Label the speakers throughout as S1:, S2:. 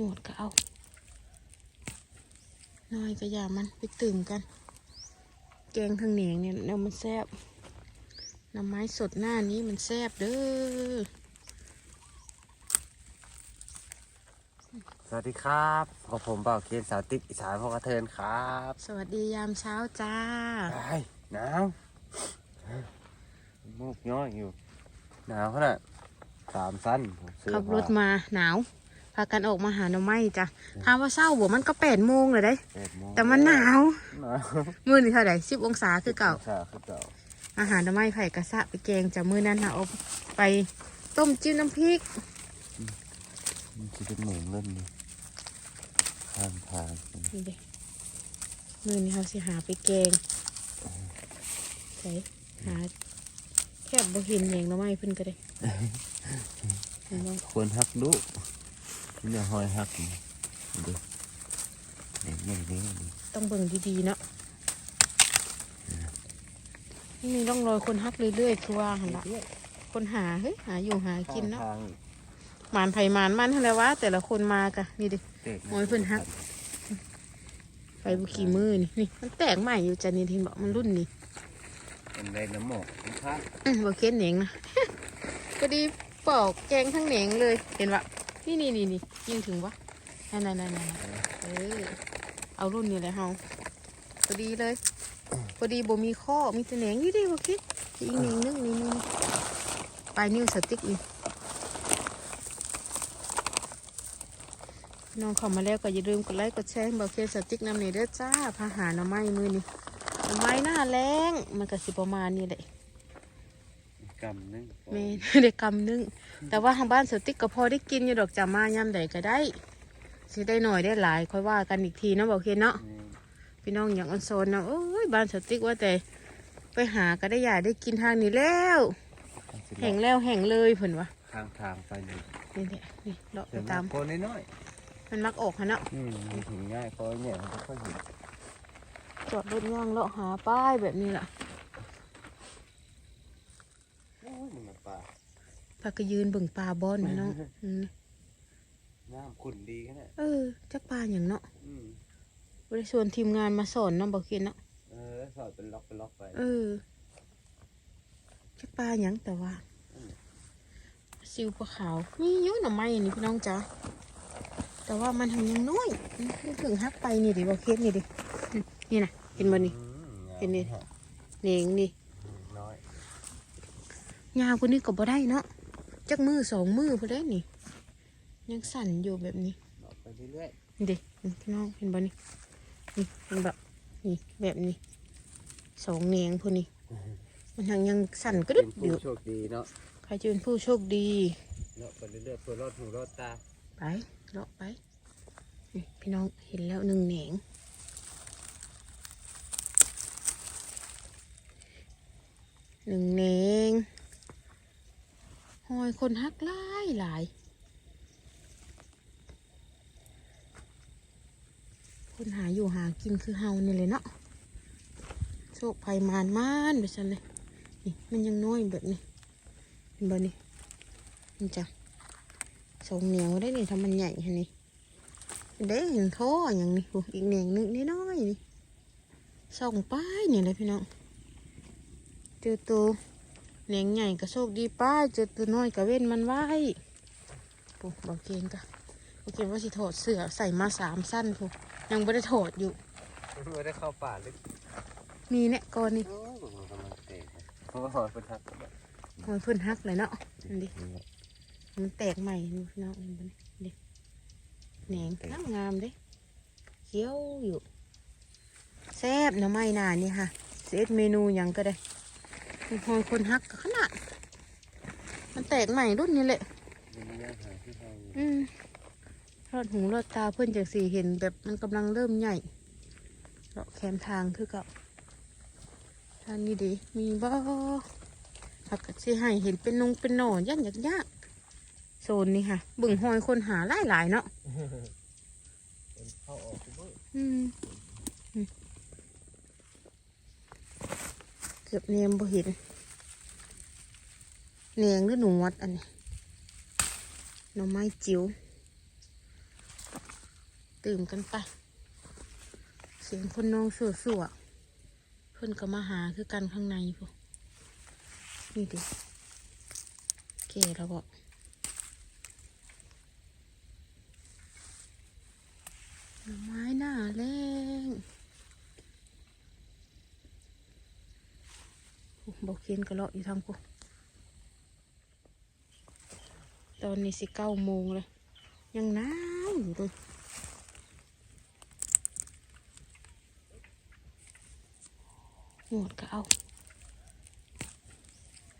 S1: หมดก็เอาน้อยก็อย่ามันไปตื่มกัน แกงทางเหนียงเนี่ยเดี๋ยวมันแซ่บน้ำไม้สดหน้านี้มันแซ่บเด้อ
S2: สวัสดีครับพบผมเป่าเคนสาวติ๊กอีสานพอกระเทินครับ
S1: สวัสดียามเช้าจ้า
S2: ไอ้หนาวมูกย้อยอยู่ หนาวขนาดสามสั้นผมซื้อ
S1: ขับรถมาหนาวพากันออกมาหาหน่อไม้จ้ะถามว่าเศร้าบ่มันก็แปดโมงเลยได้
S2: แปดโง
S1: แต่มันหนาว
S2: หนาว
S1: มือนี่เท่าไหร่สิบองศาคือเก่า
S2: ชาคือเก่า
S1: อาหารหน่อไม้ไผ่กระสะไปแกงจากมือนั้นนะเอาไปต้มจิ้มน้ำพริก
S2: มันจะเป็นหมูเล่นนี่ข้ามทาง
S1: นี่เด้มือนี้เขาสิหาไปแกงใส่หาแคบบ่เห็นแยงหน่อไม้เพิ่นก็ได้เห็นบ่
S2: ควรหักดุ เนี่ยหอยหักนี่ดูเด็กมันเลี้ยงนี่
S1: ต้องเบิ่งดีๆเนาะนี่มีร่องรอยคนฮักเรื่อยๆคือว่าหันละคนหาเฮ้ยหาอยู่หากินเนาะ
S2: ข้าง
S1: หมานไผ่หมานมันทั้งแล้ววะแต่ละคนมากะนี่ดิ
S2: เด็ก
S1: โอ้ยเพิ่นฮัก ไปบุขี่มือนี่นี่มันแตกใหม่อยู่จันนี่ทินบอกมันรุ่นนี้
S2: เป็นแรงน้ำหมอกข้าง
S1: อืมบอกเค้นเหนงนะ พอดีปอกแกงทั้งเหนงเลยเห็นปะ นี่นี่นี่นี่ยิงถึงวะนั่นนั่นนั่นนั่นเออเอารุ่นนี้เลยเฮาพอดีเลยพอดีบ่มีข้อมีแต่เหนงนี่ดิบอกคิดอีกเหนงนึงนี่นี่ปลายนิ้วสติ๊กนี่น้องเข้ามาแล้วก็อย่าลืมกดไลค์กดแชร์ให้บอกเคสติ๊กน้ำนี่เด้อจ้าพาหาหน่อไม้มือนี่หน่อไม้หน้าแรงมันก็สิประมาณนี้แหละ
S2: กำนึง
S1: แม่ได้กำนึงแต่ว่าทางบ้านสติ๊กก็พอได้กินอยู่ดอกจะมายามใดก็ได้สิได้หน่อยได้หลายค่อยว่ากันอีกทีเนาะบอกเคนเนาะพี่น้องอย่างออนโซนเนาะโอ้ยบ้านสติ๊กว่าแต่ไปหาก็ได้อยากได้กินทางนี้แล้ว แห่งแล้วแห่งเลยเพิ่นวะ
S2: ทางทางไปนี่
S1: นี่แหละนี่เลาะไป
S2: เดี๋ยว
S1: ตาม
S2: คนน้อย
S1: มันมักออกฮะเนาะ
S2: ๆอืมมันถึงง่ายเพราะเนี่ยมันก็ค่อยเห็น
S1: จอดรถย่างเลาะหาป้ายแบบนี้ล่ะ
S2: โอ้ยมันมาป่า
S1: พาก็ยืนเบิ่งปลาบอนพี่น้องอืม
S2: น้ำขุ่นดีกันน่ะ
S1: เออ จักปลาอย่างเนาะ
S2: อืม
S1: บริส่วนทีมงานมาสอนเนาะบอกเคนเนาะ
S2: เออสอดเป็นล็อกเป็นล็อกไป
S1: เออ จักปลาหยังแต่ว่า ซิวปลาขาวนี่อยุ่หน่อไม้นี่พี่น้องจ๋า แต่ว่ามันทำยังน้อยนี่ถึงฮักไปนี่ดิบอกเคสนี่ดินี่นะเห็นบ่นี่
S2: อืม
S1: เป็นไง
S2: ฮะ
S1: เนงนี่
S2: อืมน้อย
S1: ยาวกว่านี้ก็บ่ได้เนาะ จักมือสองมือพอได้นี่ ยังสั่นอยู่แบบนี้
S2: ล็อกไปเรื่อย
S1: นี่ดิพี่น้องเห็นบ่นี่นี่เห็นแบบนี่แบบนี้สองเนงพวกนี้มันยังยังสั่นก
S2: ๆ
S1: ระดึ
S2: เป็
S1: บ
S2: น
S1: อยู่
S2: ผู้โชคดีเนาะ
S1: ใครจะเป็นผู้โชคดี
S2: เลาะไปเรื่อยๆเพื่อรอดหูรอดตา
S1: ไปเลาะไปนี่พี่น้องเห็นแล้วหนึ่งแหนงหนึ่งแหนง หอยคนฮักหลายหลาย คนหาอยู่หากินคือเฮานี่เลยเนาะโชคภัยมานมานไปซันเลยนี่มันยังน้อยแบบนี้เห็นบ่นี่นี่จ้ะสองเหนียวได้นี่ทำมันใหญ่ฮะนี่เด้เห็นท่ออย่างนี้อีกเหนียงนึงนิดน้อยนี่สองป้ายนี่เลยพี่น้องเจอตัว เหนียงใหญ่ก็โชคดีป้ายเจอตัวน้อยก็เว้นมันไว้ปุ๊บบอกเกงกะบอกเกงว่าสิถอดเสื้อใส่มาสามสั้นปุ๊บยังไม่ได้ถอดอยู่
S2: ไม่ได้เข้าป่าลึก
S1: มีเนี่ยก่อนนี่
S2: โอ้ยมันกำลังเตะเพราะว่าหอยเป็นทักแบบ
S1: หอยเพื้นฮักเลยเนาะอันดิมันแตกใหม่นี่พี่น้องเห็นบ่นี่เด็แหนงงามงามๆเด้เขียวอยู่แซ่บหนะไม่นานนี่ค่ะเซตเมนูหยังก็ได้ หอยคนฮักก็ขนาด มันแตกใหม่รุ่นนี้แหละ
S2: มันมีอาหารที่เรา
S1: อืมรอดหูรอดตาเพื่อนจากสีเห็นแบบมันกำลังเริ่มใหญ่เลาะแคมทางคือกับทางนี้ดีมีบ่ผักกะสิให้เห็นเป็นนงเป็นหน่อย่านยากยากๆโซนนี้ค่ะ บึ่งหอยคนหาหลายหลายๆเนาะ
S2: เป็นเข้าออกทุกมื้อ
S1: อืมอืม เกือบเนียมบ่เห็นเนียงหรือหนูวัดอันนี้หน่อไม้จิ๋วตื่มกันไป เสียงคนน้องสัวสัวๆเพิ่อนก็มาหาคือกันข้างในพวกนี่ดิเก๋แล้วบอกหน่อไม้หน้าแรงโอ้ บอกเคียนก็เลาะอยู่ทางพวกตอนนี้สิเก้าโมงเลย ยังหนาวอยู่เลยหมดก็เอา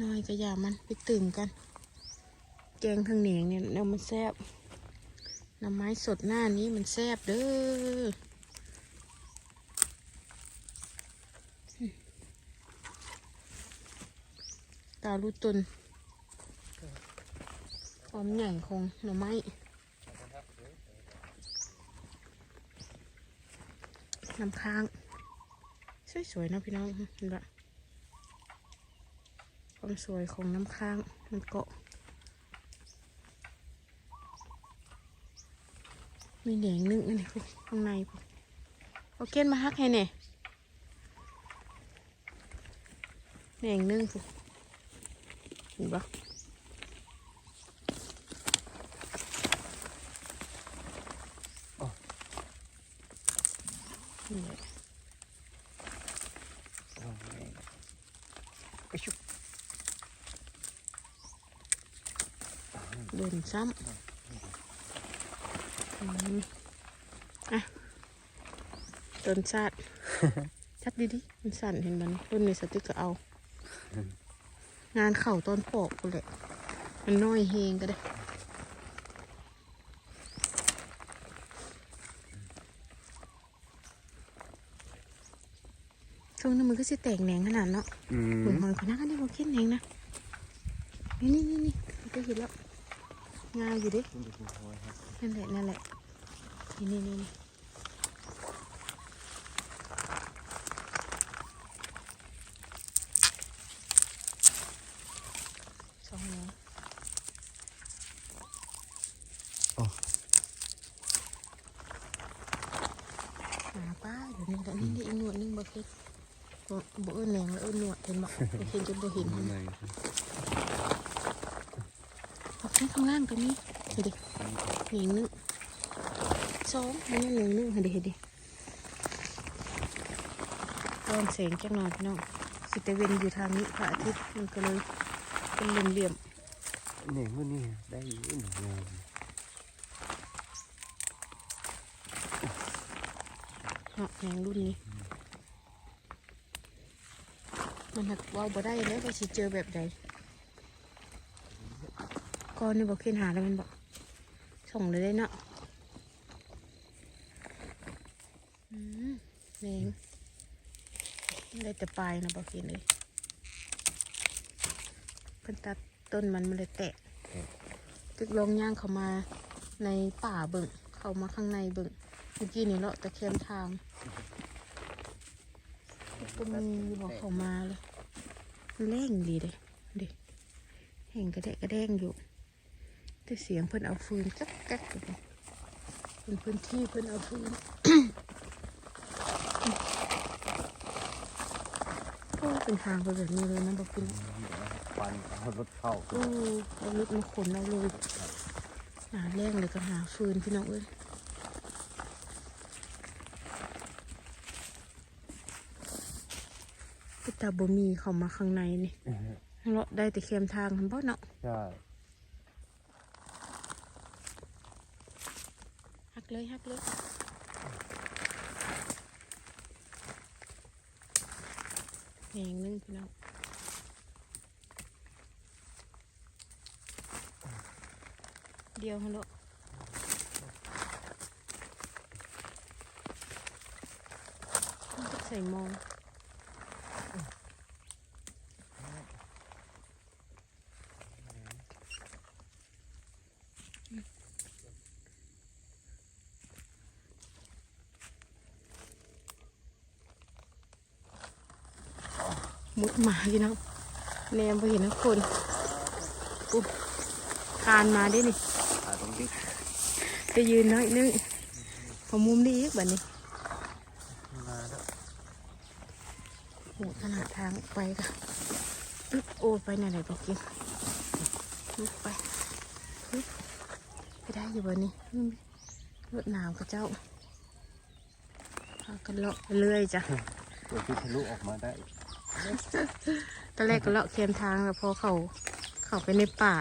S1: น้อยก็อย่ามันไปตื่มกัน แกงทางเหนียงเนี่ยเนามันแซบหน้ำไม้สดหน้านี้มันแซบเด้ออืม ตาลูตุนความใหญ่ของหน่อไม้น้ำค้าง สวยๆนะพี่น้องเห็นปะความสวยของน้ำค้าง มันเกาะ มีแหงนึ่งนนี้พวกข้างในพวกเอาเกณฑ์มาฮักให้เนี่ยแหงนึ่งพวก เห็นปะนี่แหละ
S2: ไปชุบ
S1: เดินซ้ำอืมอะต้นชาติชัดดีดิมันสั่นเห็นมันต้นในสติกก็เอา งานเข่าตอนปอกกูแหละมันน้อยเฮงก็ได้ช่วงนั้นมันก็จะแตกแหนงขนาดเนาะ
S2: อื
S1: เหมือน
S2: ม
S1: หอยคนนั้นก็ได้บอกเข็นแหนงนะ นี่นี่นี่นี่มันก็เห็นแล้ว งาอยู่ดินั่นแหละนั่นแหละ นี่นี่นี่ นี่สองแหนงหาป้าเดี๋ยวนี้เดี๋ยวนี้ได้อีกหนวดหนึงบ่เค็ดบ่บ่เอิ้นแหนงแล้วเอิ้นหนวดเห็นบ่บ่เค็ดจนบ่เห็นมันเอาขึ้นข้างล่างก็มีเห็นดิแหนงนึงสองมันยังแหนงนึงเห็นดิเห็นดิตอนแสงจังหน่อยพี่น้องสิตะเวนอยู่ทางนี้พระอาทิตย์มันก็เลย เป็นเหลี่ยม
S2: เนี่ยมันนี่ได้อยู่หนึ่งงาน
S1: เนาะแหงรุ่นนี้ มันหักเว่าบ่ได้แล้วว่าสิเจอแบบใดก่อนนี่บอกขียนหาแล้วมันบอกส่งเลยได้เนาะอืมแหงได้แต่ปลายนะบอกขียนเลย เพิ่นตัดต้นมันมันเลยแตกตึกลองย่างเข้ามาในป่าเบิ่งเข้ามาข้างในเบิ่งเมื่อกี้นี่เลาะตะเคียนทางก็มีบอกเข้ามาเลยแรงดีเลยดิแห่งกระแดะกระแดงอยู่ แต่เสียงเพิ่นเอาฟืนกักกักอยู่นี่เป็นพื้นที่เพิ่นเอาฟืนโอ้เป็นทางไปแบบนี้เลยนะบอกคุณ
S2: ปันเอารถเข้า
S1: โอ้เอารถมาขนเอาเลยหาแรงเลยก็หาฟืนพี่น้องเอ้ยไปตาบ่มีเข้ามาข้างในนี่เลาะได้แต่เค็มทางคันบ่เนาะ
S2: ใช่
S1: หักเลยหักเลยแหงนึงพี่น้อง เดียวฮัลโหลมันก็ใส่มองมุดหมาพี่น้องแนมไปเห็นทุกคนอุ๊ยคานมาได้นี่
S2: ขาตรงนี้
S1: จะยืนน้อยนึงพอเอามุมนี้อีกแบบนี้
S2: มาแล้ว
S1: โหขนาดทางไปค่ะอึ๊บโอ้ไปไหนไหนบอกกินลุกไปอึ๊บไปได้อยู่แบบนี้อืมรถหนาวกับเจ้าพากันเลาะไปเรื่อยจ้ะ
S2: ตัวที่ทะลุออกมาได้
S1: ตอนแรกก็เลาะเคียมทางแล้วพอเขาเข้าไปในป่า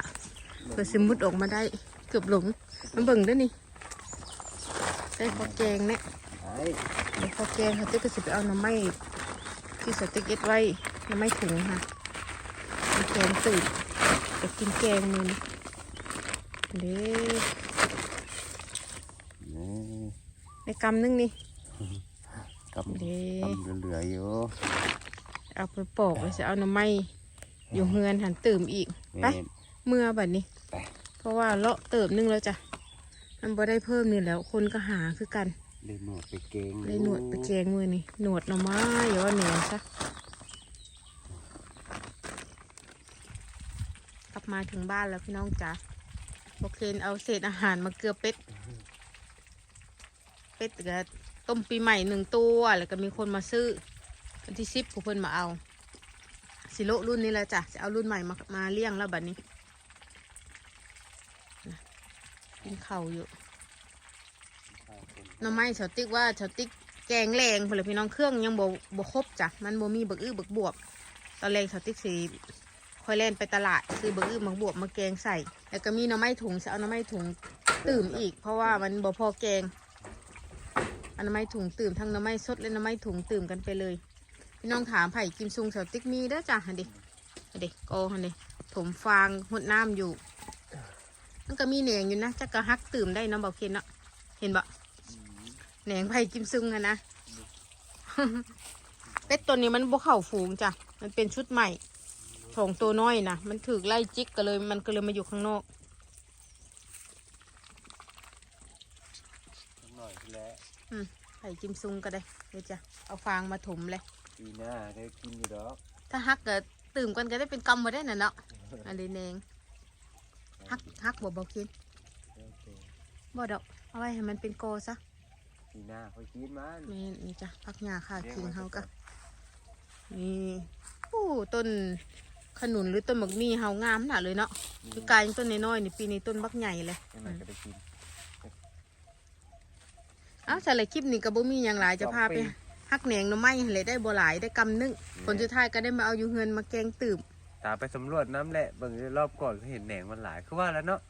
S1: เพื่อซิมุดออกมาได้เกือบหลงมันเบิ่งด้วยนี่ได้พอแกงเนี่ย
S2: ไอ้
S1: เดี๋ยวพอแกงเขาติ๊กก็สิไปเอาหน้ำไม้ที่สติ๊กเอ็ดไว้หน้ำไม้ถุงค่ะมีแกงตื่นจะกินแกงมือนี้เด้
S2: นี่
S1: ในกำนึงนี่
S2: กำ
S1: เด้
S2: กำเหลือๆอยู่
S1: เอาไปปอกแล้วจะเอาหน้ำไม้อยู่เฮือนหันตื่มอีกไป
S2: แม่น
S1: เมื่อบัดนี้
S2: ไป
S1: เพราะว่าเลาะเติมนึงแล้วจ้ะมันบ่ได้เพิ่มนี่แล้ว คนก็หาคือกัน
S2: ได้หนวดไปเกง
S1: ได้หนวดไปแกงมือนี่หนวดหน่อไม้อย่าว่าเหนียวซะกลับมาถึงบ้านแล้วพี่น้องจ๋าโอเคนเอาเศษอาหารมาเกลือเป็ด เป็ดก็ต้มปีใหม่หนึ่งตัว แล้วก็มีคนมาซื้อวันที่สิบผู้เพิ่นมาเอา สิโลรุ่นนี้แหละจ้ะจะเอารุ่นใหม่มามาเลี้ยงแล้วบัดนี้นะ กินข้าวอยู่หน้ำไม้ชาติ๊กว่าชาติ๊กแกงแรงพนแหละพี่น้องเครื่องยังบ่บ่ครบจ้ะมันบ่มีบักอื้อบักบวบ ตอนแรกชาติ๊กสีคอยเล่นไปตลาดซื้อบักอื้อบักบวบมาแกงใส่ แล้วก็มีหน้ำไม้ถุงจะเอาหน้ำไม้ถุงตื่มอีก เพราะว่ามันบ่พอแกงเอาหน้ำไม้ถุงตื่มทั้งหน้ำไม้สดและหน้ำไม้ถุงตื่มกันไปเลย พี่น้องถามไผ่กิมซุงชาติ๊กมีเด้อจ้ะหันดิหันดิโกหันดิถมฟางหดน้ำอยู่ มันก็มีแหนงอยู่นะจักกะฮักตื่มได้เน้องเบาเคนเนาะเห็นบ่แหนงไผ่กิมซึงอะนะเป็ดตัวนี้มันบ่เข่าฝูงจ้ะมันเป็นชุดใหม่ของตัวน้อยนะมันถือไล่จิกก็เลยมันก็เลยมาอยู่ข้างนอก
S2: หน่อยแล้ว
S1: ไผ่กิมซุงก็ได้เดี๋ยวจะเอาฟางมาถมเลย
S2: ปีหน้าได้กินอยู่ดอก
S1: ถ้าฮักก็ตื่มกันก็ได้เป็นกำมาได้น่ะเนาะอันนี้แหนง ฮักฮักบ่บอกกิน
S2: โอเค
S1: บ่ดอกเอาไว้ให้มันเป็นโกซะ
S2: ปีหน้าค่อยกินมัน
S1: แม่นนี่จ้ะพักหญ้าค่าคิงเฮาก็นี่โอ้ต้นขนุนหรือต้นบักมี่เฮางามน่ะเลยเนาะคือกลายเป็นต้นน้อยๆนี่ปีนี้ต้นบักใหญ่เลย
S2: ยังไงก็ได้กิน
S1: เอ้าสารบคลิปนี้ก็บ่มีอย่างหลายจะพาไป
S2: สองปี
S1: ฮักแหนงหน่อไม้ให้เลยได้บ่หลายได้กำนึงผลสุดท้ายก็ได้มาเอาอยู่เฮือนมาแกงตื่ม
S2: ตามไปสำรวจน้ำแหละเบางรอบก่อนก็เห็นแหนงมันหลายคือว่าแล้วเนาะ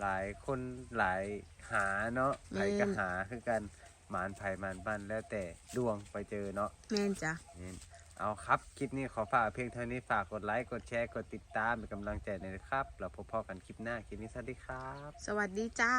S2: หลายคนหลายหาเนาะใครก็หาคือกันหมานไผ่หมานบ้านแล้วแต่ดวงไปเจอเนาะ
S1: แม่นจ้ะ
S2: นี่เอาครับคลิปนี้ขอฝากเพียงเท่านี้ฝากกดไลค์กดแชร์กดติดตามเป็นกำลังใจหน่อยนะครับเราพบพอกันคลิปหน้าคลิปนี้สวัสดีครับ
S1: สวัสดีจ้า